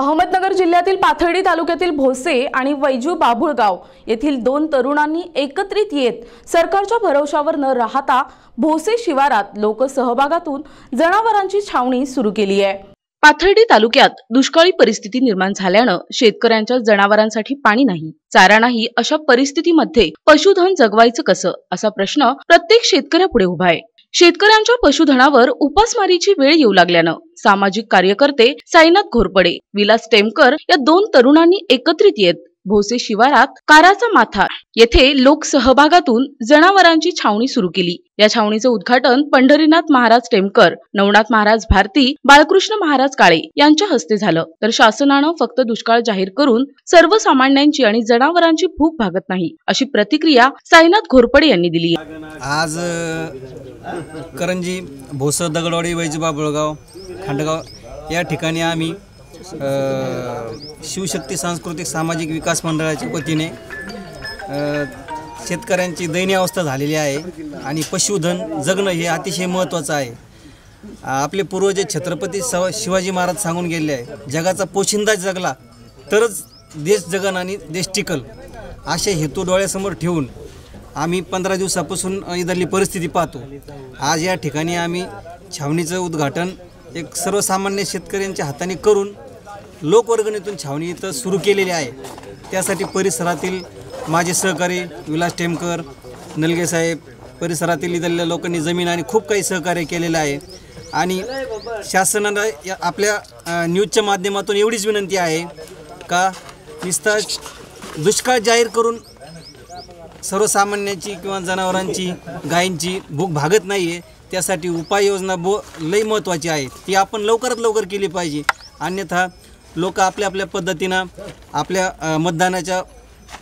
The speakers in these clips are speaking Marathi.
अहमदनगर जिल्ह्यातील पाथर्डी तालुक्यातील भोसे आणि वैजू बाभुळगाव येथील दोन तरुणांनी एकत्रित येत सरकारच्या भरवशावर न राहता भोसे शिवारात लोकसहभागातून जनावरांची छावणी सुरू केली आहे. पाथर्डी तालुक्यात दुष्काळी परिस्थिती निर्माण झाल्यानं शेतकऱ्यांच्या जनावरांसाठी पाणी नाही चारा नाही अशा परिस्थितीमध्ये पशुधन जगवायचं कसं असा प्रश्न प्रत्येक शेतकऱ्यापुढे उभा आहे. शेतकऱ्यांच्या पशुधनावर उपासमारीची वेळ येऊ लागल्यानं सामाजिक कार्यकर्ते साईनाथ घोरपडे विलास टेमकर या दोन तरुणांनी एकत्रित येत भोसे शिवारात काराचा माथा येथे लोकसहभागातून जनावरांची छावणी सुरू केली. या छावणीचं उद्घाटन पंढरीनाथ महाराज टेमकर नवनाथ महाराज भारती बाळकृष्ण महाराज काळे यांच्या हस्ते झालं. तर शासनानं फक्त दुष्काळ जाहीर करून सर्वसामान्यांची आणि जनावरांची भूक भागत नाही अशी प्रतिक्रिया साईनाथ घोरपडे यांनी दिली आज करंजी भोसर दगडवाडी वैजबा बळगाव खांडगाव या ठिकाणी आम्ही शिवशक्ती सांस्कृतिक सामाजिक विकास मंडळाच्या वतीने शेतकऱ्यांची दयनीय अवस्था झालेली आहे आणि पशुधन जगणं हे अतिशय महत्त्वाचं आहे. आपले पूर्वज छत्रपती सव शिवाजी महाराज सांगून गेले आहे जगाचा पोशिंदा जगला तरच देश जगन आणि देश टिकल असे हेतू डोळ्यासमोर ठेवून आम्ही पंधरा दिवसापासून इथली परिस्थिती पाहतो. आज या ठिकाणी आम्ही छावणीचं उद्घाटन एक सर्वसामान्य शेतकऱ्यांच्या हाताने करून लोकवर्गणीतून छावणी इथं सुरू केलेली आहे. त्यासाठी परिसरातील माझे सहकारी विलास टेमकर नलगे साहेब परिसरातील इथल्या लोकांनी जमीन आणि खूप काही सहकार्य केलेलं आहे. आणि शासनाला या आपल्या न्यूजच्या माध्यमातून एवढीच विनंती आहे का नुसता दुष्काळ जाहीर करून सर्वसामान्यांची किंवा जनावरांची गायींची भूक भागत नाही आहे त्यासाठी उपाययोजना बो लई महत्त्वाची आहे. ती आपण लवकरात लवकर केली पाहिजे. अन्यथा लोक आपल्या आपल्या पद्धतीनं आपल्या मतदानाच्या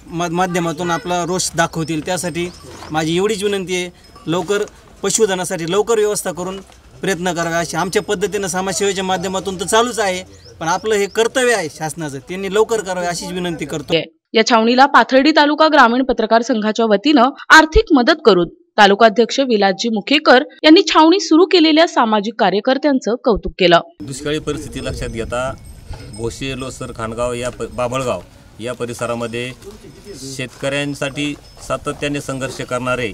मा माध्यमातून आपला रोष दाखवतील. त्यासाठी माझी एवढीच विनंती आहे. लवकर पशुधनासाठी लवकर व्यवस्था करून प्रयत्न करावे अशी आमच्या पद्धतीनं समाजसेवेच्या माध्यमातून तर चालूच आहे. पण आपलं हे कर्तव्य आहे शासनाचं. त्यांनी लवकर करावे अशीच विनंती करतो. या छावणीला पाथर्डी तालुका ग्रामीण पत्रकार संघाच्या वतीनं आर्थिक मदत करून तालुकाध्यक्ष विलासजी मुखेकर यांनी छावणी सुरू केलेल्या सामाजिक कार्यकर्त्यांचं कौतुक केलं. दुष्काळी परिस्थिती लक्षात घेता भोसे लोसर खानगाव या बाभळगाव या परिसरामध्ये शेतकऱ्यांसाठी सातत्याने संघर्ष करणारे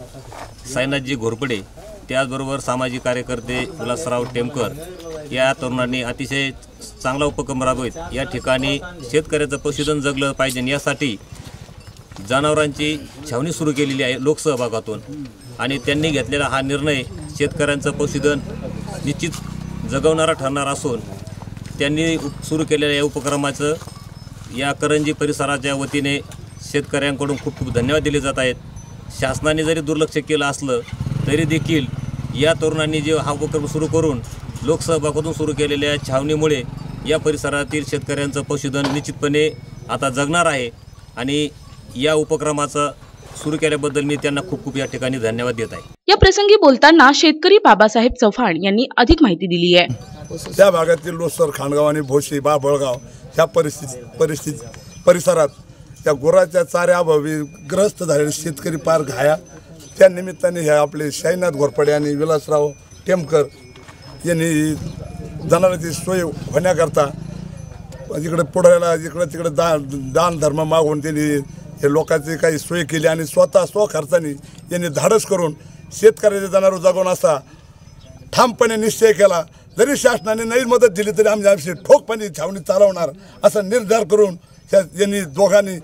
साईनाथजी घोरपडे त्याचबरोबर सामाजिक कार्यकर्ते विलासराव टेमकर या तरुणांनी अतिशय चांगला उपक्रम राबवित. या ठिकाणी शेतकऱ्याचं पशुधन जगलं पाहिजे यासाठी जनावरांची छावणी सुरू केलेली आहे लोकसहभागातून. आणि त्यांनी घेतलेला हा निर्णय शेतकऱ्यांचं पशुधन निश्चित जगवणारा ठरणार असून त्यांनी सुरू केलेल्या या उपक्रमाचं या करंजी परिसराच्या वतीने शेतकऱ्यांकडून खूप खूप धन्यवाद दिले जात आहेत. शासनाने जरी दुर्लक्ष केलं असलं तरी देखील या तरुणांनी जे हा उपक्रम सुरू करून लोकसहभागातून सुरू केलेल्या छावणीमुळे या परिसरातील शेतकऱ्यांचं पशुधन निश्चितपणे आता जगणार आहे. आणि या उपक्रमाचं सुरू केल्याबद्दल मी त्यांना खूप खूप या ठिकाणी धन्यवाद देत आहे. या प्रसंगी बोलताना शेतकरी बाबासाहेब चव्हाण यांनी अधिक माहिती दिली आहे. त्या भागातील लोसर खांडगाव आणि भोशी बाबळगाव ह्या परिस्थिती परिस्थिती परिसरात त्या गुराच्या चाऱ्याअभावी ग्रस्त झालेले शेतकरी पार घाया त्या निमित्ताने हे आपले शाईनाथ घोरपडे आणि विलासराव टेमकर यांनी जनावरांची सोय होण्याकरता इकडे पुढाऱ्याला इकडं तिकडे दान दान धर्म मागून त्यांनी हे लोकांची काही सोय केली आणि स्वतः स्वखर्चाने यांनी धाडस करून शेतकऱ्याचे जनावर जगवून असा ठामपणे निश्चय केला. जरी शासनाने नाही मदत दिली तरी आम्ही आमची ठोकपणे छावणी चालवणार असा निर्धार करून यांनी दोघांनी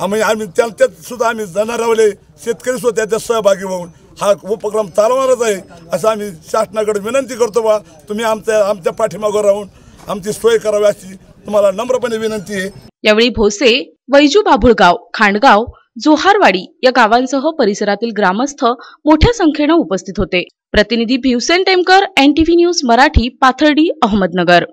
आम्ही आम्ही त्यात सुद्धा आम्ही जनावरवले शेतकरी सुद्धा त्याच्यात सहभागी होऊन हा उपक्रम चालवणारच आहे. असं आम्ही शासनाकडे विनंती करतो बा. तुम्ही आमच्या आमच्या पाठीमागं राहून आमची सोय करावी अशी तुम्हाला नम्रपणे विनंती आहे. यावेळी भोसे वैजू बाभुळगाव खांडगाव जोहारवाडी या गावांसह परिसरातील ग्रामस्थ मोठ्या संख्येनं उपस्थित होते. प्रतिनिधी भिवसेन टेमकर एनटीव्ही न्यूज मराठी पाथर्डी अहमदनगर.